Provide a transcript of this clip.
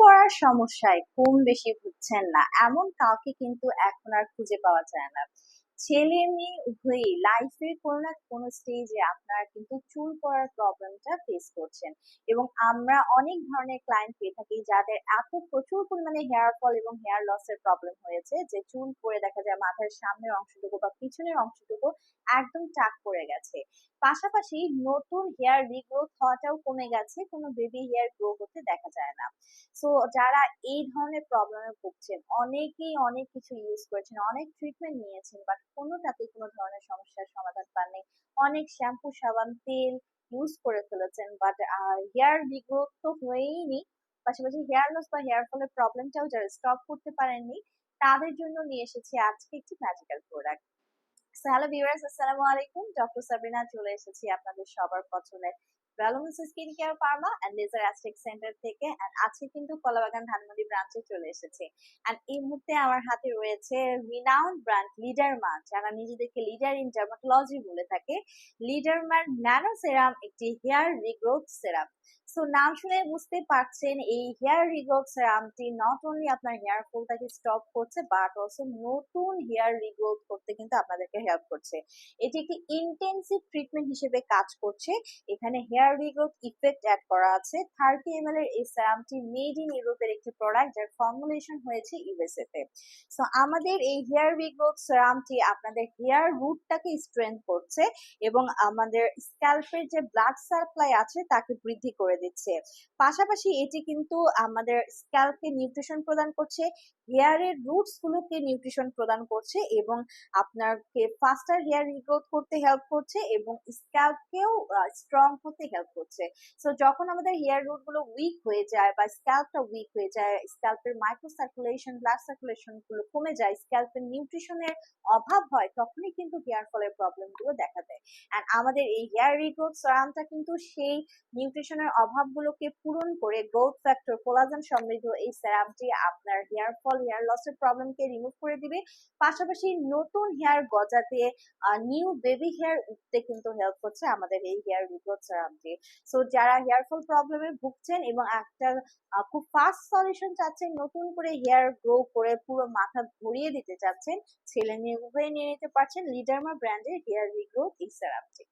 পড়ার সমস্যায় কম বেশি ভুগছেন না, এমন কাউকে কিন্তু এখন আর খুঁজে পাওয়া যায় না। ছেলে মেয়ে উভয়ই লাইফের কোনো না কোনো স্টেজে আপনারা কিন্তু চুল পড়ার প্রবলেমটা ফেস করছেন। এবং আমরা অনেক ধরনের ক্লায়েন্ট পেয়ে থাকি যাদের এত প্রচুর পরিমাণে হেয়ার ফল এবং হেয়ার লসের প্রবলেম হয়েছে যে চুল পড়ে দেখা যায় মাথার সামনের অংশটুকু বা পিছনের অংশটুকু একদম টাক পড়ে গেছে। পাশাপাশি নতুন হেয়ার রিগ্রোথ হওয়াটাও কমে গেছে, কোনো বেবি হেয়ার গ্রো করতে দেখা যায় না। সো যারা এই ধরনের প্রবলেমে ভুগছেন, অনেকেই অনেক কিছু ইউজ করেছেন, অনেক ট্রিটমেন্ট নিয়েছেন বাট কোনোটাতেই কোনো ধরনের সমস্যার সমাধান পাননি। অনেক শ্যাম্পু সাবান, তেল ইউজ করে ফেলেছেন বাট হেয়ার রিগ্রোথ তো হয়েইনি। পাশাপাশি হেয়ার লস বা হেয়ার ফলের প্রবলেমটাও যারা স্টপ করতে পারেননি, তাদের জন্য নিয়ে এসেছি আজকে একটি ম্যাজিক্যাল প্রোডাক্ট হ্যালো ভিউয়ার্স আসসালামু আলাইকুম ডক্টর সাবিনা চলে এসেছি আপনাদের সবার পছন্দের ভ্যালোমিস skin care pharma and laser aesthetic centre থেকে। এন্ড আজকে কিন্তু কলাবাগান ধানমন্ডি ব্রাঞ্চে চলে এসেছে। এন্ড এই মুহূর্তে আমার হাতে রয়েছে রিনাউন্ড ব্র্যান্ড লিডারমান যারা নিজেদেরকে লিডার ইন ডার্মাটোলজি বলে থাকে। লিডারম্যান ন্যানো সেরাম একটি হেয়ার রিগ্রোথ সেরাম সো নাম শুনে বুঝতে পারছেন, এই হেয়ার রিগ্রোথ সেরামটি নট অনলি আপনার হেয়ার ফলটাকে স্টপ করছে বাট অলসো নতুন হেয়ার রিগ্রোথ করতে কিন্তু আপনাদেরকে হেল্প করছে। এটি একটি ইন্টেন্সিভ ট্রিটমেন্ট হিসেবে কাজ করছে। এখানে হেয়ার রিগ্রোথ ইফেক্ট অ্যাড করা আছে। থার্টি এম এর এই সেরামটি মেড ইন ইউরোপের একটি প্রোডাক্ট যার ফর্মুলেশন হয়েছে ইউএসএ তে। সো আমাদের এই হেয়ার রিগ্রোথ সেরামটি আপনাদের হেয়ার রুটটাকে স্ট্রেংথ করছে এবং আমাদের স্ক্যাল্পের যে ব্লাড সাপ্লাই আছে, তাকে বৃদ্ধি করে দিচ্ছে। পাশাপাশি এটি কিন্তু আমাদের স্ক্যাল্পকে নিউট্রিশন প্রদান করছে হেয়ারের রুটস গুলোকে নিউট্রিশন প্রদান করছে এবং আপনাকে ফাস্টার হেয়ার রিগ্রোথ করতে হেল্প করছে এবং স্ক্যাল্পকেও স্ট্রং হতে হেল্প করছে। সো যখন আমাদের হেয়ার রুটগুলো উইক হয়ে যায় বা স্ক্যাল্পটা উইক হয়ে যায় স্ক্যাল্পের মাইক্রো সার্কুলেশন ব্লাড সার্কুলেশনগুলো কমে যায় স্ক্যাল্পের নিউট্রিশনের অভাব হয়, তখনই কিন্তু হেয়ার ফলের প্রবলেমগুলো দেখা দেয়। অ্যান্ড আমাদের এই হেয়ার রিগ্রোথ সারামটা কিন্তু সেই নিউট্রিশনের অভাবগুলোকে পূরণ করে গ্রোথ ফ্যাক্টর কোলাজেন সমৃদ্ধ এই সেরামটি আপনার হেয়ার ফল হেয়ার লসের প্রবলেমকে রিমুভ করে দিবে। পাশাপাশি নতুন হেয়ার গজাতে নিউ বেবি হেয়ার উঠতে কিন্তু হেল্প করছে আমাদের এই হেয়ার রিগ্রোথ সেরামটি সো যারা হেয়ার ফল প্রবলেমে ভুগছেন এবং একটা খুব ফাস্ট সলিউশন চাচ্ছেন, নতুন করে হেয়ার গ্রো করে পুরো মাথা ভরিয়ে দিতে চাচ্ছেন, ছেলে মেয়ে উভয়ে নিয়ে নিতে পারছেন লিডারমা ব্র্যান্ডের হেয়ার রিগ্রোথ এই সেরামটি